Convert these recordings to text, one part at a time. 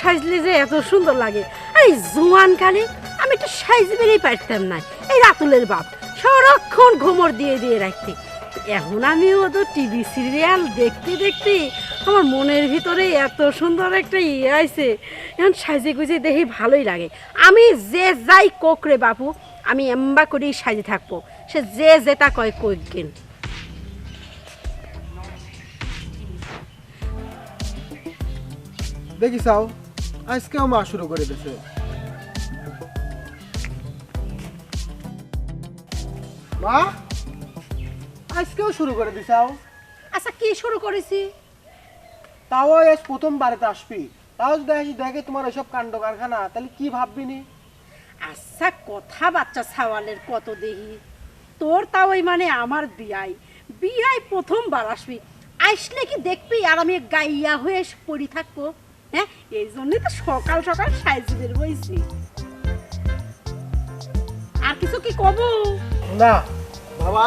সাজলে যে এত সুন্দর লাগে। এই জোয়ান কালে আমি একটু সাজবেরই পারতাম না। এই রাতুলের বাপ সারাক্ষণ ঘুমর দিয়ে দিয়ে রাখতে। এখন আমিও তো টিভি সিরিয়াল দেখতে দেখতে আমার মনের ভিতরে এত সুন্দর একটা ইয়ে আছে এখন সাজে গুজে দেখি ভালোই লাগে। আমি যে যাই কোক রে বাপু, আমি এম্বা করেই সাজে থাকব। সে যে যেটা কয় কইকেন দেখি চাও আজকেও মা শুরু করে দিছে। মা আজকেও শুরু করে দিছাও আচ্ছা কি শুরু করেছি? তাও আজ প্রথম বাড়িতে আসবি। তাও যদি আসি দেখে তোমার ওইসব কাণ্ড কারখানা তাহলে কি ভাববি নি? আচ্ছা কথা বাচ্চা ছাওয়ালের কত দেখি তোর তাও ওই মানে আমার বিয়াই। বিয়াই প্রথমবার আসবি। আসলে কি দেখবি? আর আমি গাইয়া হয়ে পড়ি থাকব? হ্যাঁ? এই জন্যই তো সকাল সকাল সাইজ বের বইছি আর কিছু কি কব? না বাবা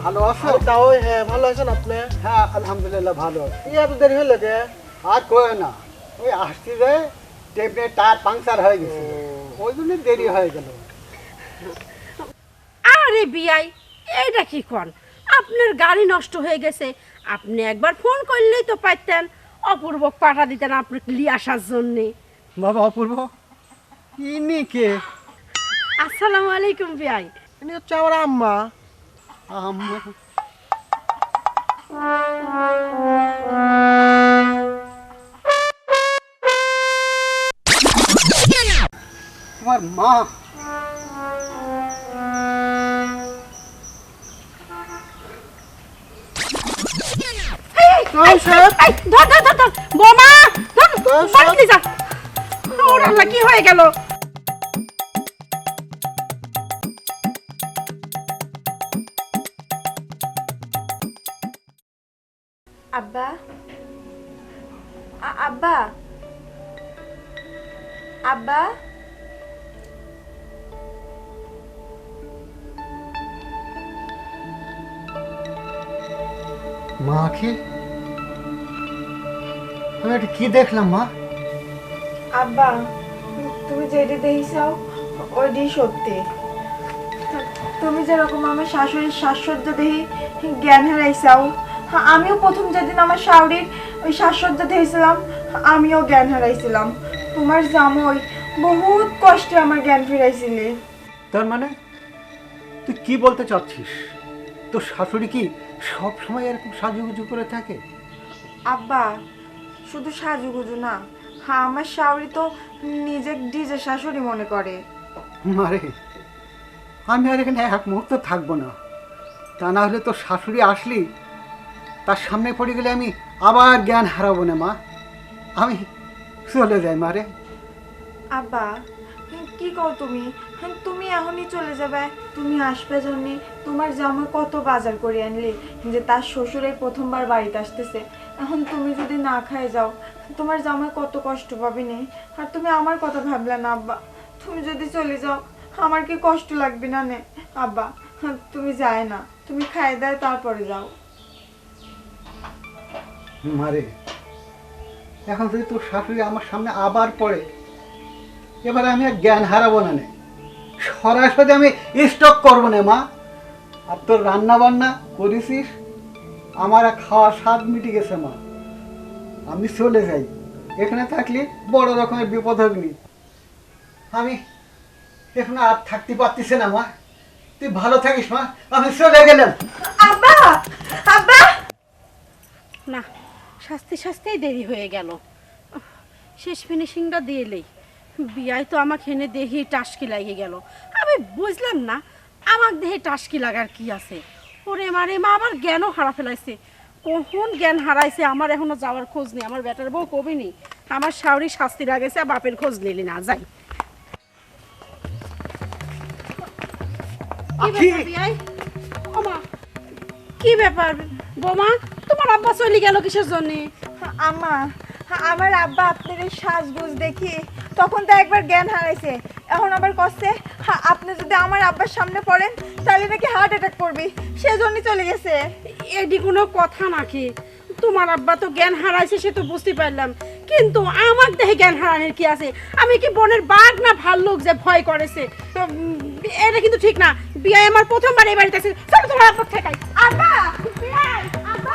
ভালো আছো? তাও হ্যাঁ ভালো আছেন আপনি? হ্যাঁ আলহামদুলিল্লাহ ভালো কি এত দেরি হলো যে আর কয় না। ওই আসছি যে টেপনে টায়ার পাংচার হয়ে গেছে। ওই জন্য দেরি হয়ে গেল। আরে বিয়াই এইটা কি কন? আপনার গাড়ি নষ্ট হয়ে গেছে। আপনি একবার ফোন করলেই তো পাইতেন অপূর্ব পাঠা দিতেন আপনাকে নিয়ে আসার জন্যে। বাবা অপূর্ব? ইনি কে? আসসালামু আলাইকুম ভাই। ইনি হচ্ছে আমার আম্মা। আম্মা। তোমার মা? এই, এই, ধর ধর ধর ধর। বোমা ধর বাড়িতে যা। ওর আল্লাহ কি হয়ে গেল? আব্বা? আব্বা? আব্বা? মা কি? আমি এটা কি দেখলাম মা? আব্বা তুমি যেটি দেখিসাও ওইটি সত্যি। তুমি যেরকম আমার শাশুড়ির শ্বাসসজ্জ দেখি জ্ঞান হারাইছাও আমিও প্রথম যেদিন আমার শাশুড়ির ওই শ্বাসসজ্জ দেখেছিলাম আমিও জ্ঞান হারাইছিলাম। তোমার জামই বহুত কষ্টে আমার জ্ঞান ফিরাইছিলে। তার মানে? তুই কি বলতে চাচ্ছিস? তোর শাশুড়ি কি সব সময় এরকম সাজুগুজু করে থাকে? আব্বা শুধু সাজুগুজু না হ্যাঁ আমার শাশুড়ি তো নিজে ডিজে শাশুড়ি মনে করে। মারে আমি আর এখানে এক মুহূর্ত থাকব না। তা না হলে তোর শাশুড়ি আসলি তার সামনে পড়ে গেলে আমি আবার জ্ঞান হারাবো না মা। আমি চলে যাই মারে। আব্বা কি কও তুমি? তুমি এখনই চলে যাবে। তুমি আসবে জন্যে তোমার জামাই কত বাজার করে আনলি যে তার শ্বশুরের প্রথমবার বাড়িতে আসতেছে। এখন তুমি যদি না খায় যাও, তোমার জামাই কত কষ্ট পাবে নে আর তুমি আমার কথা ভাবলে না, আব্বা। তুমি যদি চলে যাও, আমার কি কষ্ট লাগবে না নে? আব্বা, তুমি যায় না। তুমি খাই দাও, তারপরে যাও। মারে, এখন যদি তোর শাশুড়ি আমার সামনে আবার পড়ে, এবারে আমি আর জ্ঞান হারাবো না নে। সরাসরি আমি স্টক করব না, মা। আর তোর রান্না বান্না করেছিস আমার আর খাওয়ার স্বাদ মিটে গেছে, মা। আমি চলে যাই। এখানে থাকলে বড় রকমের বিপদ হবনি আমি এখানে আর থাকতে পারতেছে না, মা। তুই ভালো থাকিস, মা। আমি চলে গেলাম। আব্বা! আব্বা! না, শাস্তি শাস্তেই দেরি হয়ে গেল। শেষ ফিনিশিংটা দিয়ে দিয়েলেই বিয়ায় তো আমাকে এনে দেখি টাসকি লাগিয়ে গেল। আমি বুঝলাম না, আমার দেহে টাসকি লাগার কি আছে। ওরে মারে মা আবার জ্ঞানও হারা ফেলাইছে। কখন জ্ঞান হারাইছে আমার এখনও যাওয়ার খোঁজ নেই। আমার বেটার বউ কবিনি আমার শাওরি শাস্তি লাগেছে বাপের খোঁজ নিলি না যাই। কি ব্যাপার বোমা তোমার আব্বা চলে গেল কিসের জন্যে? আমা আমার আব্বা আপনার এই সাজগোজ দেখি তখন তো একবার জ্ঞান হারাইছে। এখন আবার কষ্টে আপনি যদি আমার আব্বার সামনে পড়েন তাহলে নাকি হার্ট অ্যাটাক করবি। সেজন্যই চলে গেছে। এডি কোনো কথা নাকি? তোমার আব্বা তো জ্ঞান হারাইছে সে তো বুঝতে পারলাম। কিন্তু আমার দেহে জ্ঞান হারানোর কি আছে? আমি কি বোনের বাঘ না ভাল্লুক যে ভয় করেছে? উম, এটা কিন্তু ঠিক না। বিয়ে আমার প্রথমবার এই বাড়িতে আছে। চলো তোমার আব্বা ঠেকাই। আব্বা বিয়াই, আব্বা,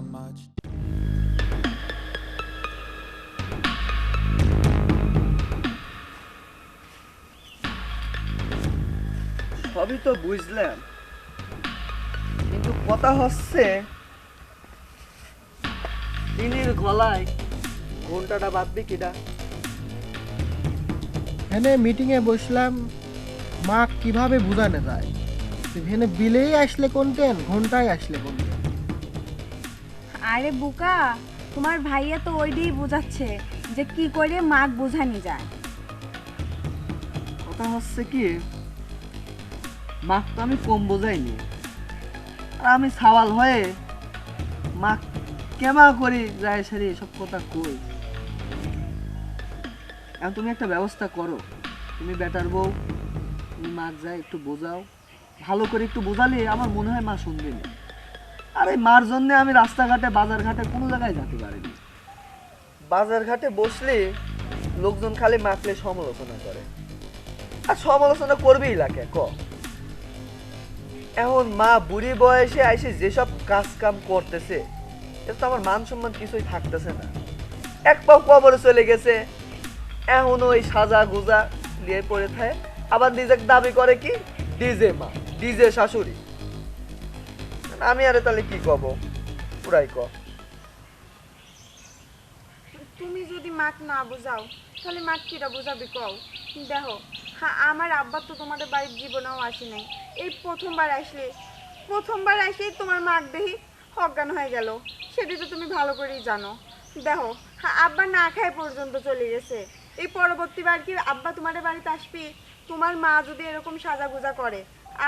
তো বুঝলাম। কিন্তু কথা হচ্ছে দিনের গলায় ঘন্টাটা বাঁধবে কিনা? এখানে মিটিংয়ে বসলাম মা কীভাবে বোঝানো যায়? এখানে বিলেই আসলে কোনটেন ঘন্টায় আসলে কোনটেন আরে বুকা তোমার ভাইয়া তো ওই দিয়েই বোঝাচ্ছে যে কি করে মাগ বোঝানি যায়। কথা হচ্ছে কি মাক তো আমি কম বোঝাইনি। আর আমি সাওয়াল হয়ে মা কেমা করি যায় সারি এসব কথা কই। এখন তুমি একটা ব্যবস্থা করো। তুমি বেটার বউ, তুমি মাক যায় একটু বোঝাও। ভালো করে একটু বোঝালে আমার মনে হয় মা শুনবে না। আর এই মার জন্য আমি রাস্তাঘাটে বাজার ঘাটে কোনো জায়গায় যেতে পারিনি। বাজার ঘাটে বসলে লোকজন খালি মাকলে সমালোচনা করে। আর সমালোচনা করবেই লাগে, ক? এখন মা বুড়ি বয়সে আইসে যেসব কাজ কাম করতেছে এটা তো আমার মান সম্মান কিছুই থাকতেছে না। এক পাও কবরে চলে গেছে, এখন ওই সাজা গুজা নিয়ে পড়ে থাকে। আবার নিজেকে দাবি করে কি? ডিজে মা, ডিজে শাশুড়ি। আমি আরে তাহলে কি কব? পুরাই ক তুমি যদি মাক না বোঝাও, তাহলে মাক কিরা বোঝাবি কও? দেখো হ্যাঁ আমার আব্বা তো তোমাদের বাড়ির জীবনেও আসে নাই। এই প্রথমবার আসলে, প্রথমবার আসলেই তোমার মাক দেহি অজ্ঞান হয়ে গেল। সেটি তো তুমি ভালো করেই জানো। দেখো হ্যাঁ আব্বা না খায় পর্যন্ত চলে গেছে। এই পরবর্তীবার কি আব্বা তোমাদের বাড়িতে আসবি? তোমার মা যদি এরকম সাজাগুজা করে,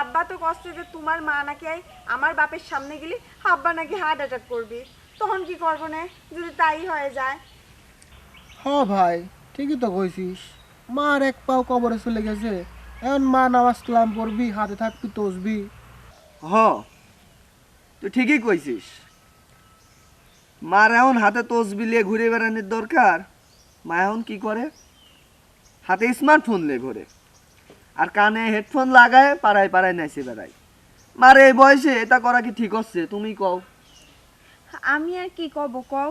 আব্বা তো কষ্ট যে তোমার মা নাকি আই আমার বাপের সামনে গেলি আব্বা নাকি হার্ট অ্যাটাক করবি। তখন কি করব না? যদি তাই হয়ে যায়। হ ভাই, ঠিকই তো কইছিস। মার এক পাও কবরে চলে গেছে। এখন মা নামাজ কালাম পড়বি হাতে থাকবি তসবি। হ তুই ঠিকই কইছিস। মার এখন হাতে তসবি লিয়ে ঘুরে বেড়ানোর দরকার মা এখন কি করে? হাতে স্মার্টফোন লিয়ে ঘুরে। আর কানে হেডফোন লাগায় পাড়ায় পাড়ায় নাচে বেড়ায়। মার এই বয়সে এটা করা কি ঠিক হচ্ছে? তুমি কও। আমি আর কি কব কও?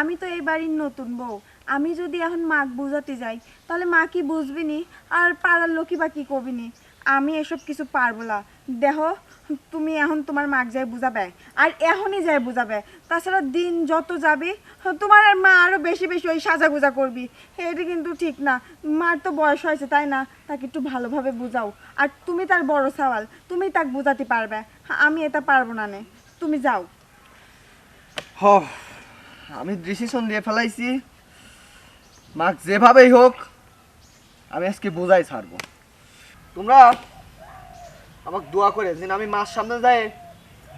আমি তো এই বাড়ির নতুন বউ। আমি যদি এখন মাক বুঝাতে যাই, তাহলে মা কি বুঝবি নি আর পাড়ার লোকই বা কি কবিনি? আমি এসব কিছু পারব না। দেহ তুমি এখন তোমার মাক যাই বুঝাবে, আর এখনই যাই বুঝাবে। তাছাড়া দিন যত যাবে, তোমার আর মা আরও বেশি বেশি ওই সাজাগুজা করবি। এটা কিন্তু ঠিক না। মার তো বয়স হয়েছে, তাই না? তাকে একটু ভালোভাবে বুঝাও। আর তুমি তার বড় সওয়াল, তুমি তাকে বুঝাতে পারবে। আমি এটা পারব না নে। তুমি যাও। হ আমি ডিসিশন দিয়ে ফেলাইছি। মাক যেভাবেই হোক আমি আজকে বোঝাই ছাড়বো। তোমরা আমাকে দোয়া করে যেন আমি মার সামনে যাই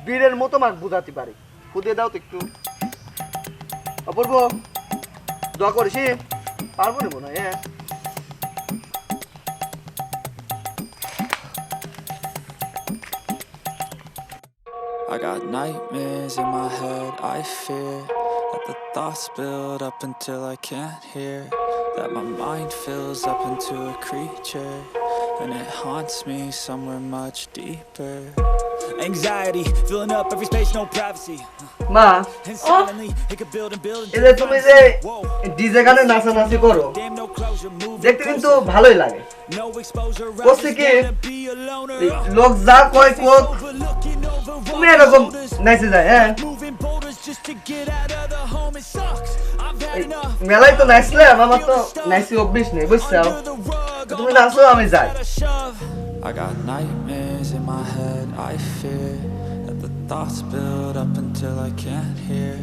বীরের মতো মাক বোঝাতে পারি। খুদে দাও তো একটু। অপূর্ব দোয়া করিস পারব না মনে হ্যাঁ। I got nightmares in my head, I fear. Thoughts build up until I can't hear. That my mind fills up into a creature, and it haunts me somewhere much deeper. Anxiety filling up every space, no privacy. build. এই যে তুমি যে DJ গানে নাচানাচি করো দেখতে কিন্তু ভালোই লাগে করছে কি লোক যা কয় কোক তুমি এরকম নাচে যায় হ্যাঁ just to get out of the home. It sucks. I've had এই enough. মেলায় তো নাচলে আমার তো নাচি অভ্যেস নেই বুঝছো Under the rug, তুমি নাচো আমি যাই I shove. I got nightmares in my head. I fear that the thoughts build up until I can't hear.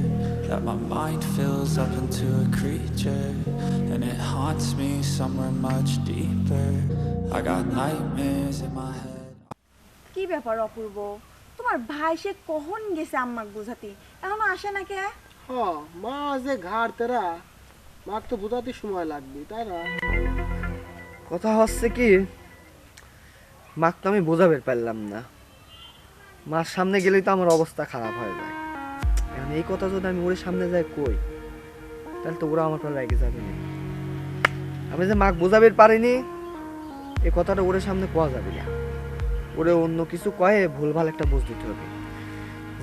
That my mind fills up into a creature, and it haunts me somewhere much deeper. I got nightmares in my head. কি ব্যাপার অপূর্ব তোমার ভাই সে কখন গেছে আম্মাক বুঝাতে? এখনও আসে না কে? হ মা যে ঘাড় তেরা মার তো বোঝাতে সময় লাগবে তাই না? কথা হচ্ছে কি মাকে তো আমি বোঝাবে পারলাম না। মার সামনে গেলেই তো আমার অবস্থা খারাপ হয়ে যায়। এখন এই কথা যদি আমি ওর সামনে যাই কই তাহলে তো ওরা আমার পর রেগে যাবে না। আমি যে মাকে বোঝাবে পারিনি এই কথাটা ওর সামনে কোয়া যাবে না। ওরে অন্য কিছু কয়ে ভুলভাল একটা বোঝ দিতে হবে।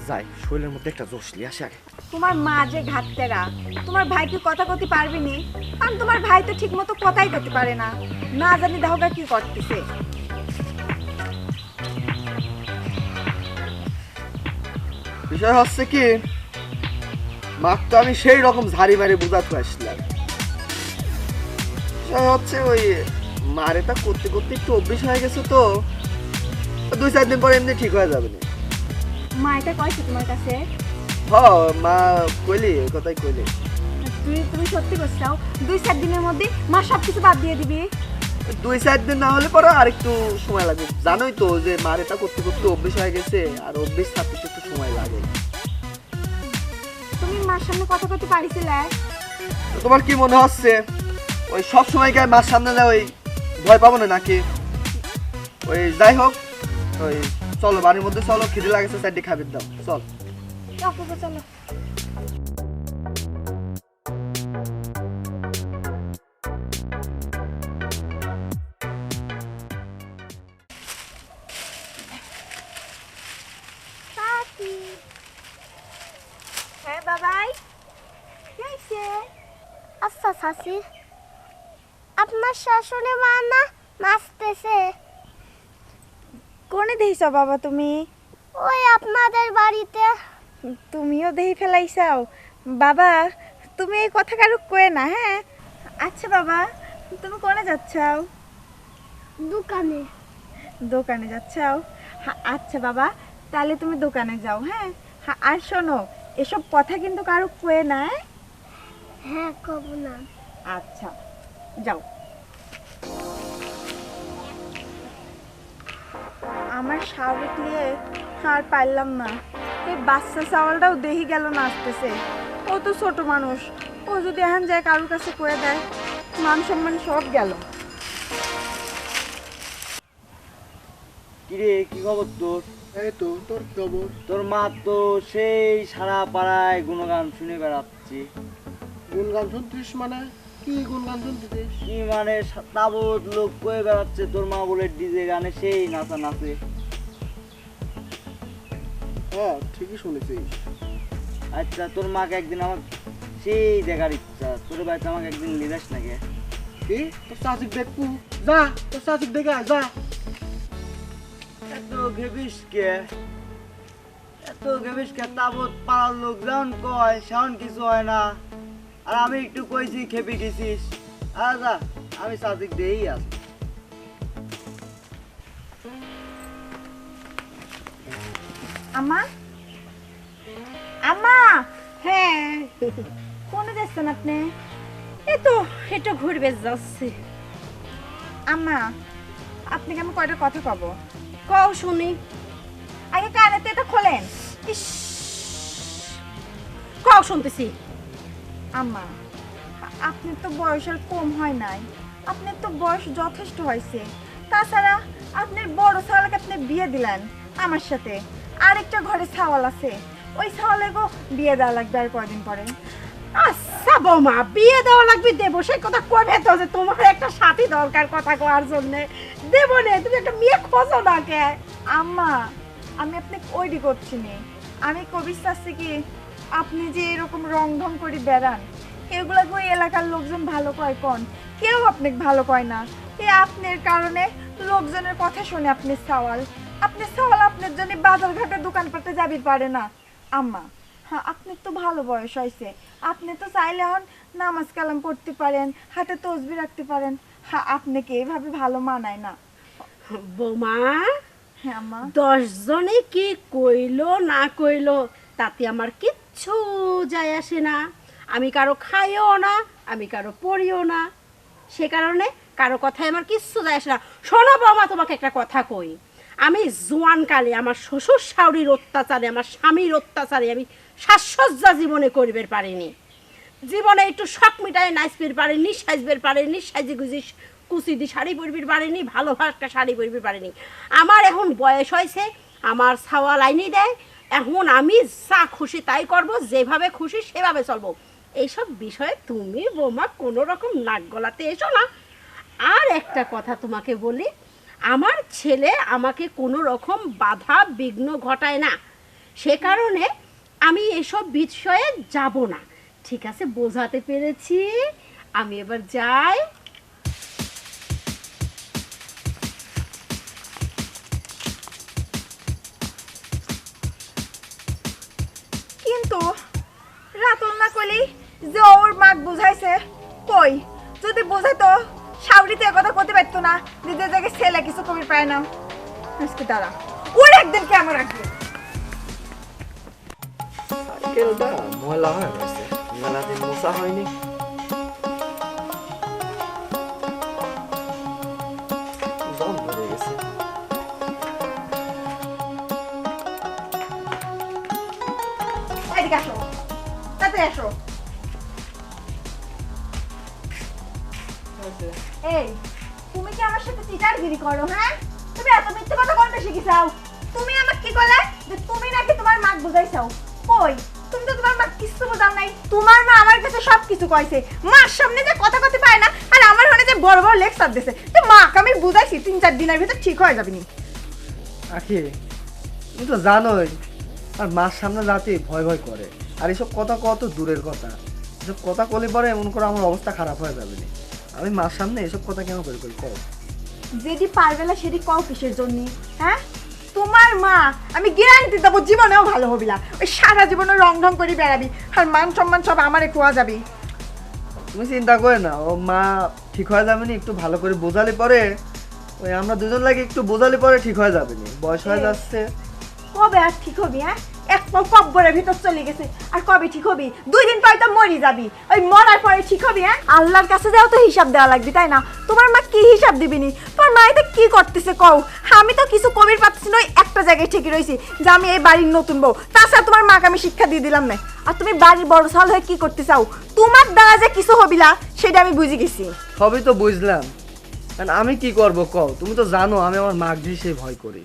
যাই শরীরের মধ্যে একটা জোশ লিয়ে আসে আগে। তোমার মা যে ঘাটতেরা তোমার ভাই কি কথা কতে পারবে নি? কারণ তোমার ভাই তো ঠিক মতো কথাই করতে পারে না। না জানি দেহগা কি করতেছে। বিষয় হচ্ছে কি মাক তো আমি সেই রকম ঝাড়ি মারি বুঝাতে আসলাম। বিষয় হচ্ছে ওই মারে তা করতে করতে একটু অভ্যেস হয়ে গেছে তো। দুই চার দিন পরে এমনি ঠিক হয়ে যাবে না। মা এটা কয়েছে তোমার কাছে? হ মা কইলি ওই কথাই কইলি। তুমি তুমি সত্যি করছাও দুই চার দিনের মধ্যে মা সব কিছু বাদ দিয়ে দিবি। দুই চার দিন না হলে পরে আর একটু সময় লাগবে জানোই তো যে মারে তা করতে করতে অভ্যেস হয়ে গেছে আর অভ্যেস থাকতে একটু সময় লাগে। তুমি মার সামনে কথা কতে পারিছিলে? তোমার কি মনে হচ্ছে? ওই সব সময় গায়ে মার সামনে ওই ভয় পাবো না নাকি? ওই যাই হোক চলো, বাড়ির মধ্যে চলো, খিদে লাগেছে, চারটে খাবার দাও, চল। হ্যাঁ আচ্ছা শাশি আপনার শাশুড়ি মা না নাচতেছে? কোনে দেখিছ বাবা তুমি? ওই আপনাদের বাড়িতে। তুমিও দেহি ফেলাইছাও। বাবা তুমি এই কথা কারও কয়ে না হ্যাঁ? আচ্ছা বাবা তুমি কোনে যাচ্ছাও? দোকানে। দোকানে যাচ্ছাও? আচ্ছা বাবা তাহলে তুমি দোকানে যাও হ্যাঁ? হ্যাঁ, আর শোনো এসব কথা কিন্তু কারও কয়ে না হ্যাঁ? হ্যাঁ কব না। আচ্ছা যাও। আমার স্বাভাবিক নিয়ে আর পারলাম না। এই বাচ্চা চাওয়ালটাও দেখি গেল নাচতেছে ও তো ছোট মানুষ। ও যদি এখন যায় কারোর কাছে কয়ে দেয় মান সম্মান সব গেল। কিরে কি খবর তোর? এই তো তোর খবর? তোর মা তো সেই সারা পাড়ায় গুণগান শুনে বেড়াচ্ছে। গুনগান শুনতিস মানে? কি গুনগান শুনতিস? কি মানে তাবৎ লোক কয়ে বেড়াচ্ছে তোর মা বলে ডিজে গানে সেই নাচা নাচে হ্যাঁ ঠিকই শুনেছিস। আচ্ছা তোর মাকে একদিন আমার সেই দেখার ইচ্ছা। তোর বাড়িতে আমাকে একদিন কি? তোর দেখব। যা, তোর দেখে যা। এত ঘেবিস কে? এত ঘেবিস কে? তাবৎ পাড়ার লোক কয়, সেমন কিছু হয় না। আর আমি একটু কইছি, খেপে গেছিস। আর যা। আমি সাদিক দিয়েই আছি। আমা আমা হ্যাঁ। কোনে যাচ্ছেন আপনি? এই তো এটা ঘুরবে যাচ্ছে। আম্মা আপনি কেমন কয়টা কথা কব? কও শুনি। আগে কানেতে এটা খোলেন। ইস। কও শুনতেছি। আম্মা আ- আপনার তো বয়স আর কম হয় নাই। আপনার তো বয়স যথেষ্ট হয়েছে। তাছাড়া আপনার বড় ছাওয়ালকে আপনি বিয়ে দিলেন আমার সাথে। আরেকটা ঘরে ছাওয়াল আছে। ওই ছাওয়ালে গো বিয়ে দেওয়া লাগবে আর কয়দিন পরে। আচ্ছা বৌমা, বিয়ে দেওয়া লাগবে, দেবো। সেই কথা কবে তো যে তোমার একটা সাথী দরকার কথা কোয়ার জন্য। দেবো নে, তুমি একটা মেয়ে খোঁজো না কে আম্মা, আমি আপনাকে ওইডি করছি নে। আমি কবি চাচ্ছি কি আপনি যে এরকম রং ঢং করে বেড়ান, এগুলা ওই এলাকার লোকজন ভালো কয় কোন? কেউ আপনাকে ভালো কয় না। এ আপনার কারণে লোকজনের কথা শুনে আপনি সওয়াল আপনি সওয়াল আপনার জন্য বাজার ঘাটে দোকানপাটে যাবি পারে না। আম্মা হ্যাঁ আপনার তো ভালো বয়স হয়েছে। আপনি তো চাইলে হন নামাজ কালাম পড়তে পারেন হাতে তসবি রাখতে পারেন। হ্যাঁ আপনাকে এইভাবে ভালো মানায় না। বৌমা হ্যাঁ আম্মা। দশ জনে কি কইলো না কইলো তাতে আমার কিচ্ছু যায় আসে না। আমি কারও খাইও না আমি কারও পড়িও না। সে কারণে কারও কথায় আমার কিচ্ছু যায় আসে না। শোনো বাবা তোমাকে একটা কথা কই। আমি জোয়ানকালে, আমার শ্বশুর শাউরির অত্যাচারে, আমার স্বামীর অত্যাচারে আমি সাজসজ্জা জীবনে করিবার পারিনি। জীবনে একটু শখ মিটায় নাচবির পারেনি সাজবের পারেনি সাজি গুজি কুচি দি শাড়ি পরবির পারেনি, ভালো একটা শাড়ি পরবির পারেনি। আমার এখন বয়স হয়েছে, আমার ছাওয়া লাইনি দেয়, এখন আমি যা খুশি তাই করব, যেভাবে খুশি সেভাবে চলবো। এইসব বিষয়ে তুমি বৌমা কোনো রকম নাক গলাতে এসো না। আর একটা কথা তোমাকে বলি আমার ছেলে আমাকে কোনো রকম বাধা বিঘ্ন ঘটায় না। সে কারণে আমি এসব বিষয়ে যাব না। ঠিক আছে, বোঝাতে পেরেছি। আমি এবার যাই। কিন্তু রাতল না কলি যে ওর মাক বুঝাইছে, কই? যদি বুঝাইতো সাউরিতে কথা করতে পারতো না। নিজের জায়গায় ছেলে, কিছু কবি পায় না। আজকে দাঁড়া। ওর একদিন কেমন রাখবে? সাইকেলটা ময়লা হয়ে গেছে। মেলা দিন মোছা হয়নি। এই তুমি কি আমার সাথে চিটারগিরি করো হ্যাঁ? তুমি এত মিথ্যে কথা বলতে শিখেছাও তুমি আমাকে কি করলে যে তুমি নাকি তোমার মাক বুঝাইছাও? কই? তুমি তো তোমার মা কিছু বোঝাও নাই। তোমার মা আমার কাছে সব কিছু কইছে। মার সামনে যে কথা কথা পায় না আর আমার মনে যে বড় বড় লেকচার দিছে তো মাকে আমি বুঝাইছি তিন চার দিনের ভিতর ঠিক হয়ে যাবে নি। আখি তুমি তো জানোই আর মার সামনে যাতে ভয় ভয় করে। আর এসব কথা কত দূরের কথা। এসব কথা কলে পরে এমন করে আমার অবস্থা খারাপ হয়ে যাবে না। আমি মার সামনে এসব কথা কেন করে করি কও। যেদি পারবে না সেদি কও কিসের জন্য হ্যাঁ? তোমার মা আমি গ্যারান্টি দেবো জীবনেও ভালো হবি না। ওই সারা জীবনে রং ঢং করে বেড়াবি আর মান সম্মান সব আমারে খোয়া যাবি। তুমি চিন্তা করে না ও মা ঠিক হয়ে যাবে না একটু ভালো করে বোঝালে পরে ওই আমরা দুজন লাগে একটু বোঝালে পরে ঠিক হয়ে যাবে না বয়স হয়ে। যাচ্ছে। কবে আর ঠিক হবি হ্যাঁ? এক পাও কব্বরের ভিতর চলে গেছে। আর কবে ঠিক হবি? দুই দিন পরে তো মরি যাবি। ওই মরার পরে ঠিক হবি হ্যাঁ? আল্লাহর কাছে যাও তো হিসাব দেওয়া লাগবে, তাই না? তোমার মা কি হিসাব দিবিনি? তোমার মা এটা কি করতেছে কও? আমি তো কিছু কবির পাচ্ছি না একটা জায়গায় ঠিকই রয়েছি যে আমি এই বাড়ির নতুন বউ। তাছাড়া তোমার মাকে আমি শিক্ষা দিয়ে দিলাম না। আর তুমি বাড়ির বড় সাল হয়ে কি করতে চাও? তোমার দ্বারা যে কিছু হবিলা সেটা আমি বুঝে গেছি। সবই তো বুঝলাম। কারণ আমি কি করব কও? তুমি তো জানো আমি আমার দিয়ে সেই ভয় করি।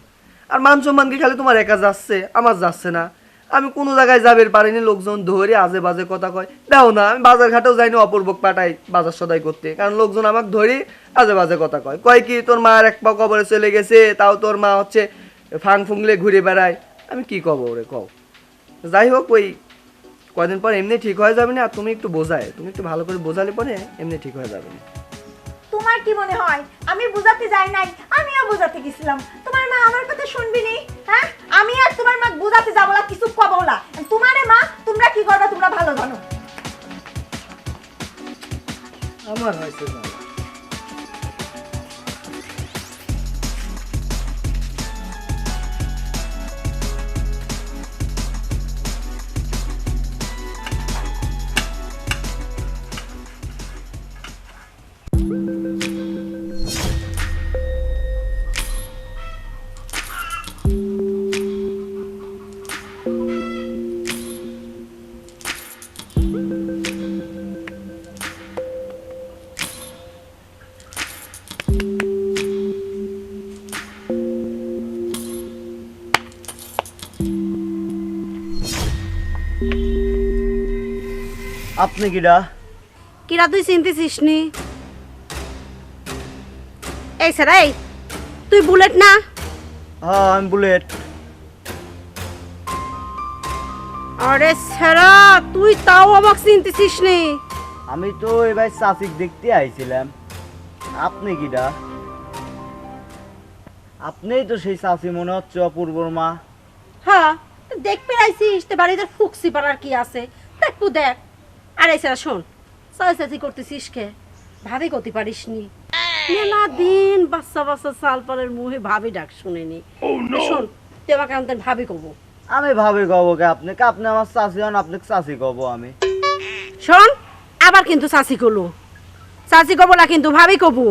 আর মান সম্মান কি খালি তোমার একা যাচ্ছে, আমার যাচ্ছে না। আমি কোনো জায়গায় যাবে পারিনি, লোকজন ধরে আজে বাজে কথা কয়। দাও না, আমি বাজার ঘাটেও যাইনি অপূর্বক পাঠাই বাজার সদাই করতে। কারণ লোকজন আমাকে ধরে আজে বাজে কথা কয়। কয় কি, তোর মার এক পা কবরে চলে গেছে, তাও তোর মা হচ্ছে ফাং ফুংলে ঘুরে বেড়ায়। আমি কি কব ওরে, কও। যাই হোক, ওই কয়দিন পর এমনি ঠিক হয়ে যাবে না, আর তুমি একটু বোঝায়। তুমি একটু ভালো করে বোঝালে পরে এমনি ঠিক হয়ে যাবে না। তোমার কি মনে হয়? আমি বুঝাতে যাই নাই, আমিও বুঝাতে গেছিলাম। তোমার মা আমার কথা শুনবি নি? হ্যাঁ? আমি আর তোমার মা বুঝাতে যাব না, কিছু কবো না। তোমারে মা, তোমরা কি করবে, তোমরা ভালো জানো। আমার হয়েছে আপনি কিডা? কিরা তুই চিনতেছিস নি? এই স্যার এই তুই বুলেট না? হ্যাঁ আমি বুলেট। আরে সেরা তুই তাও আমাকে চিনতেছিস নি? আমি তো এবার চাষিক দেখতে আইছিলাম। আপনি কিটা আপনিই তো সেই চাষি মনে হচ্ছে অপূর্বর মা। হ্যাঁ তো দেখতে আইছিস তো বাড়িতে ফুকসি পাড়ার কি আছে? দেখব দেখ। আরে সেরা শোন সাইসাচি করতেছিস কে? ভাবি করতে পারিস নি মেলা দিন বাচ্চা বাচ্চা সালপালের মুখে ভাবি ডাক শুনিনি। শোন তুই আমাকে আমাদের ভাবি কব। আমি ভাবি কব কে আপনি? কে আপনি আমার চাষি হন আপনি চাষি কব আমি। শোন আবার কিন্তু চাচি কলু। চাচি কব না কিন্তু ভাবি কবু।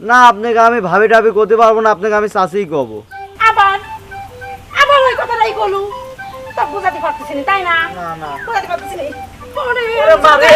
না আপনাকে আমি ভাবি টাবি করতে পারব না আপনাকে আমি চাষিই কব। তা বুঝাতে পারতেছিনি তাই না? না না। বুঝাতে পারতেছিনি ওরে বাবা!